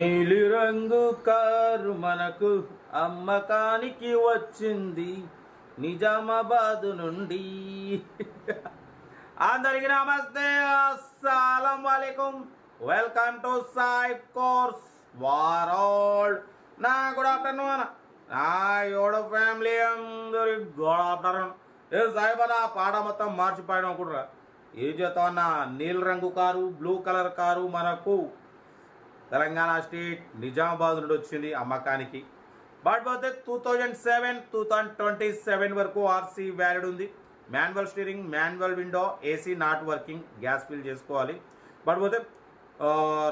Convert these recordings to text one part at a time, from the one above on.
నీలిరంగు కారు మనకు అమ్మకానికి వచ్చింది. నిజామాబాద్ నుండి. అందరికి నమస్తే. అస్సలం వాలేకుం. Welcome to Saib course world నా గుడ్ ఆఫ్టర్నూన్ నా యోడ ఫ్యామిలీ అందరికి గుడ్ ఆఫ్టర్నూన్. ఏ సాయిబ్ నా పాట మొత్తం మార్చిపోయాడు అనుకుంటారా ఏం చేస్తామన్నా నీలి రంగు కారు బ్లూ కలర్ కారు మనకు తెలంగాణ స్టేట్ నిజామాబాద్ నుండి వచ్చింది అమ్మకానికి. బట్ పోతే two thousand seven two thousand twenty seven వరకు ఆర్సీ వ్యాలిడ్ ఉంది. Manual steering manual window AC not working gas fill చేసుకోవాలి. బట్ పోతే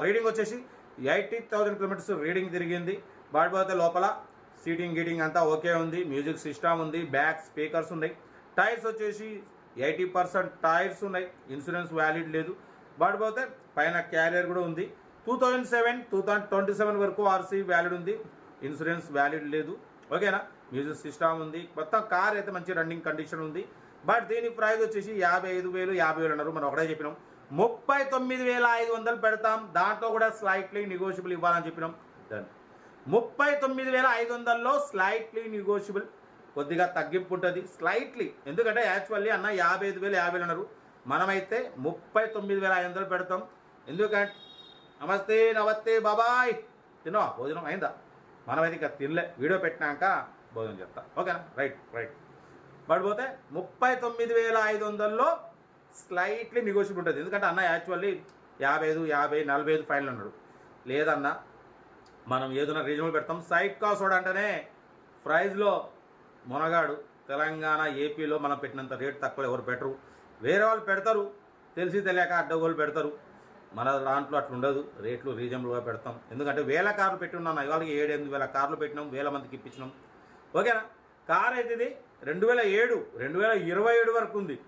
రీడింగ్ వచ్చేసి ఎయిటీ థౌజండ్ కిలోమీటర్స్ రీడింగ్ తిరిగింది. బట్ పోతే లోపల సీటింగ్ గీటింగ్ అంతా ఓకే ఉంది. మ్యూజిక్ సిస్టమ్ ఉంది. బ్యాక్ స్పీకర్స్ ఉన్నాయి. టైర్స్ వచ్చేసి ఎయిటీ పర్సెంట్ టైర్స్ ఉన్నాయి. ఇన్సూరెన్స్ వ్యాలిడ్ లేదు. బట్ పోతే పైన క్యారియర్ కూడా ఉంది. Two thousand seven two thousand twenty seven వరకు ఆర్సీ వ్యాలిడ్ ఉంది. ఇన్సూరెన్స్ వ్యాలిడ్ లేదు. ఓకేనా మ్యూజిక్ సిస్టమ్ ఉంది. మొత్తం కార్ అయితే మంచి రన్నింగ్ కండిషన్ ఉంది. బట్ దీని ప్రైస్ వచ్చేసి యాభై ఐదు వేలు యాభై వేలు అన్నారు. మనం ఒకటే చెప్పినాం. ముప్పై తొమ్మిది వేల ఐదు వందలు పెడతాం. దాంట్లో కూడా స్లైట్లీ నెగోషియబుల్ ఇవ్వాలని చెప్పినాం. దాన్ని ముప్పై తొమ్మిది వేల ఐదు వందల్లో స్లైట్లీ నెగోషియబుల్ కొద్దిగా తగ్గింపు ఉంటుంది. స్లైట్లీ ఎందుకంటే యాక్చువల్లీ అన్న యాభై ఐదు వేలు యాభై వేలు అన్నారు. మనమైతే ముప్పై తొమ్మిది వేల ఐదు వందలు పెడతాం. ఎందుకంటే నమస్తే నమస్తే బాబాయ్. తిన్నావా? భోజనం అయిందా? మనమైతే ఇంకా తినలే. వీడియో పెట్టినాక భోజనం చెప్తా ఓకేనా? Right right. పడిపోతే ముప్పై తొమ్మిది వేల ఐదు వందల్లో స్లైట్లీ నెగోషియబుల్ ఉంటుంది. ఎందుకంటే అన్న యాక్చువల్లీ యాభై ఐదు యాభై నలభై ఐదు ఫైనల్ అన్నాడు. లేదన్నా మనం ఏదైనా రీజనబుల్ పెడతాం. సైడ్ కాస్ట్ అంటేనే ప్రైజ్లో మునగాడు తెలంగాణ ఏపీలో మనం పెట్టినంత రేట్ తక్కువ ఎవరు పెట్టరు. వేరే వాళ్ళు పెడతారు. తెలిసి తెలియక అడ్డగోలు పెడతారు. మన దాంట్లో అట్లా ఉండదు. రేట్లు రీజనబుల్గా పెడతాం. ఎందుకంటే వేల కార్లు పెట్టి ఉన్నాను. ఇవాళకి ఏడు ఎనిమిది వేల కార్లు పెట్టినాం. వేల మందికి ఇప్పించినాం. ఓకేనా? కార్ అయితే ఇది రెండు వేల ఏడు రెండు వేల ఇరవై ఏడు వరకు ఉంది.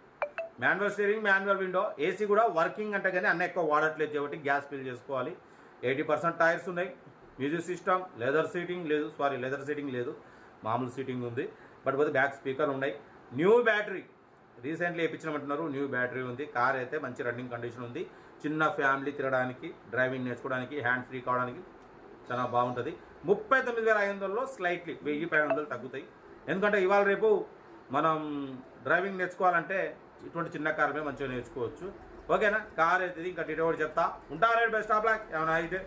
Manual steering manual window AC కూడా వర్కింగ్ అంటే కానీ అన్న ఎక్కువ వాడట్లేదు కాబట్టి గ్యాస్ ఫిల్ చేసుకోవాలి. ఎయిటీ పర్సెంట్ టైర్స్ ఉన్నాయి. మ్యూజిక్ సిస్టమ్ లెదర్ సీటింగ్ లేదు. సారీ లెదర్ సీటింగ్ లేదు. మామూలు సీటింగ్ ఉంది. బట్ పోతే బ్యాక్ స్పీకర్ ఉన్నాయి. న్యూ బ్యాటరీ రీసెంట్లీ వేయించినామంటున్నారు న్యూ బ్యాటరీ ఉంది కార్ అయితే మంచి రన్నింగ్ కండిషన్ ఉంది. చిన్న ఫ్యామిలీ తిరగడానికి డ్రైవింగ్ నేర్చుకోవడానికి హ్యాండ్ ఫ్రీ కావడానికి చాలా బాగుంటుంది. ముప్పై తొమ్మిది వేల ఐదు వందలలో స్లైట్లీ వెయ్యి పది వందలు తగ్గుతాయి. ఎందుకంటే ఇవాళ రేపు మనం డ్రైవింగ్ నేర్చుకోవాలంటే ఇటువంటి చిన్న కార్ మీద మంచిగా నేర్చుకోవచ్చు. ఓకేనా? కార్ అయితే ఇంకా డీటెయిల్ చెప్తా. ఉంటారా బెస్ట్ ఆఫ్ లాక్. ఏమైనా అయితే?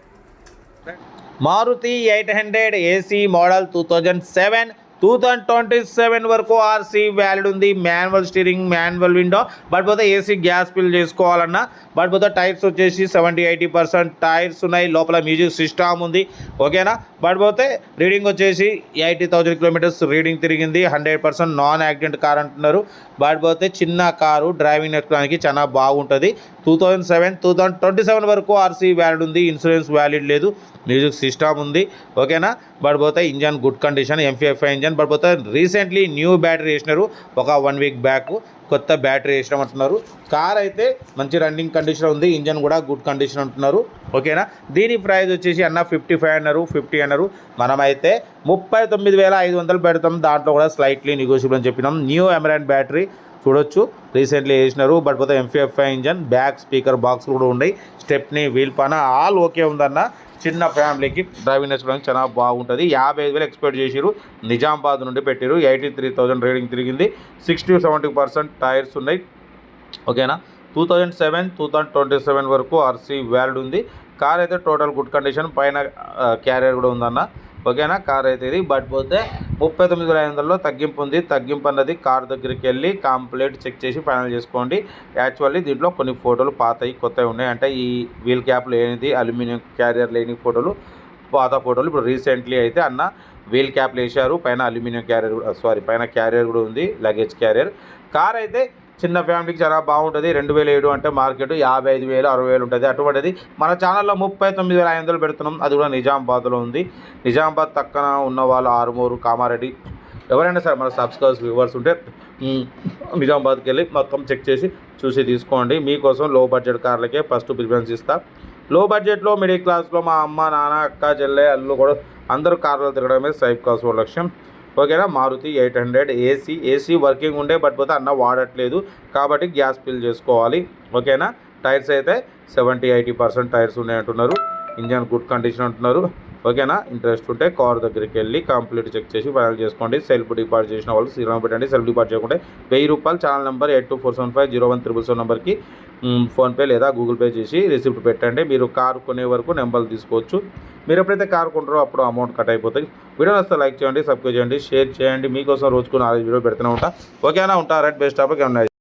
Maruti eight hundred AC model two thousand seven two thousand twenty seven వరకు ఆర్సీ వ్యాలిడ్ ఉంది. Manual steering manual window but పోతే ఏసీ గ్యాస్ ఫిల్ చేసుకోవాలన్నా. బట్ పోతే టైర్స్ వచ్చేసి సెవెంటీ ఎయిటీ పర్సెంట్ టైర్స్ ఉన్నాయి. లోపల మ్యూజిక్ సిస్టమ్ ఉంది. ఓకేనా బట్ పోతే రీడింగ్ వచ్చేసి ఎయిటీ థౌజండ్ కిలోమీటర్స్ రీడింగ్ తిరిగింది. Hundred percent non accident car అంటున్నారు. బట్ పోతే చిన్న కారు డ్రైవింగ్ నేర్చుకోవడానికి చాలా బాగుంటుంది. Two thousand seven two thousand twenty seven వరకు ఆర్సీ వ్యాలిడ్ ఉంది. ఇన్సూరెన్స్ వ్యాలిడ్ లేదు. మ్యూజిక్ సిస్టమ్ ఉంది. ఓకేనా బట్ పోతే engine good condition MPFI engine but పడిపోతుంది రీసెంట్లీ న్యూ బ్యాటరీ వేసినారు. ఒక వన్ వీక్ బ్యాక్ కొత్త బ్యాటరీ వేసినాం అంటున్నారు. కార్ అయితే మంచి రన్నింగ్ కండిషన్ ఉంది. ఇంజన్ కూడా గుడ్ కండిషన్ అంటున్నారు. ఓకేనా? దీని ప్రైస్ వచ్చేసి అన్న ఫిఫ్టీ ఫైవ్ అన్నారు ఫిఫ్టీ అన్నారు. మనమైతే ముప్పై తొమ్మిది వేల ఐదు వందలు పెడతాం. దాంట్లో కూడా స్లైట్లీ నెగోషియబుల్ అని చెప్పినాం. న్యూ ఎమరాన్ బ్యాటరీ చూడొచ్చు. రీసెంట్లీ వేసినారు బట్ పోతే MPFI engine back speaker box కూడా ఉన్నాయి స్టెప్ని వీల్ పైన ఆల్ ఓకే ఉందన్న. చిన్న ఫ్యామిలీకి డ్రైవింగ్ నేర్చుకోవడానికి చాలా బాగుంటుంది. యాభై ఐదు వేలు ఎక్స్పెక్ట్ చేసిరు నిజామాబాద్ నుండి పెట్టిరు ఎయిటీ త్రీ థౌజండ్ రేటింగ్ తిరిగింది. సిక్స్టీ సెవెంటీ పర్సెంట్ టైర్స్ ఉన్నాయి. ఓకేనా two thousand seven two thousand twenty seven వరకు ఆర్సీ వ్యాలిడ్ ఉంది. కార్ అయితే టోటల్ గుడ్ కండిషన్ పైన uh, క్యారియర్ కూడా ఉందన్న. ఓకేనా? కార్ అయితే ఇది. బట్ పోతే ముప్పై తొమ్మిది వేల ఐదు వందలలో తగ్గింపు ఉంది. తగ్గింపు అన్నది కార్ దగ్గరికి వెళ్ళి కంప్లీట్ చెక్ చేసి ఫైనల్ చేసుకోండి. యాక్చువల్లీ దీంట్లో కొన్ని ఫోటోలు పాతవి కొత్తవి ఉన్నాయి. అంటే ఈ వీల్ క్యాప్ లేనిది అల్యూమినియం క్యారియర్ లేని ఫోటోలు పాత ఫోటోలు ఇప్పుడు రీసెంట్లీ అయితే అన్న వీల్ క్యాప్లు వేశారు. పైన అల్యూమినియం క్యారియర్ సారీ పైన క్యారియర్ కూడా ఉంది లగేజ్ క్యారియర్. కార్ అయితే చిన్న ఫ్యామిలీకి చాలా బాగుంటుంది. రెండు వేల ఏడు అంటే మార్కెట్ యాభై ఐదు వేలు అరవై వేలు ఉంటుంది. అటువంటిది మన ఛానల్లో ముప్పై తొమ్మిది వేల ఐదు వందలు పెడుతున్నాం. అది కూడా నిజామాబాద్లో ఉంది. నిజామాబాద్ పక్కన ఉన్న వాళ్ళు ఆరుమూరు కామారెడ్డి ఎవరైనా సరే మన సబ్స్క్రైబర్స్ వ్యూవర్స్ ఉంటే నిజామాబాద్కి వెళ్ళి మొత్తం చెక్ చేసి చూసి తీసుకోండి. మీకోసం లో బడ్జెట్ కార్లకే ఫస్ట్ ప్రిఫరెన్స్ ఇస్తా. లో బడ్జెట్లో మిడిల్ క్లాస్లో మా అమ్మ నాన్న అక్క చెల్లె అల్లు కూడా అందరూ కార్లు తిరగడమే సైఫ్ కాస్ లక్ష్యం. ఓకేనా? Maruti eight hundred AC AC working ఉండే బట్ పోతే అన్న వాడట్లేదు. కాబట్టి గ్యాస్ ఫిల్ చేసుకోవాలి. ఓకేనా? టైర్స్ అయితే సెవెంటీ ఎయిటీ పర్సెంట్ టైర్స్ ఉన్నాయంటున్నారు. ఇంజన్ గుడ్ కండిషన్ అంటున్నారు. ఓకేనా? ఇంట్రెస్ట్ ఉంటే కార్ దగ్గరికి వెళ్ళి కంప్లీట్ చెక్ చేసి ఫైనల్ చేసుకోండి. సెల్ఫ్ డిపాజిట్ చేసిన వాళ్ళు శ్రీరామ్ పెట్టండి. సెల్ఫ్ డిపాజిట్ చేయకుంటే వెయ్యి రూపాయలు channel number eight two four seven five zero one triple seven నెంబర్కి ఫోన్పే లేదా గూగుల్ పే చేసి రిసిప్ట్ పెట్టండి. మీరు కార్ కొనే వరకు నెంబర్లు తీసుకోవచ్చు. మీరు ఎప్పుడైతే కార్ కొంటారో అప్పుడు అమౌంట్ కట్ అయిపోతుంది వీడియో వస్తే లైక్ చేయండి సబ్స్క్రైబ్ చేయండి షేర్ చేయండి. మీకోసం రోజుకు నాలుగు వీడియో పెడుతూనే ఉంటా. ఓకేనా? ఉంటా. రైట్ బెస్ట్ టాపిక్ ఉన్నాయి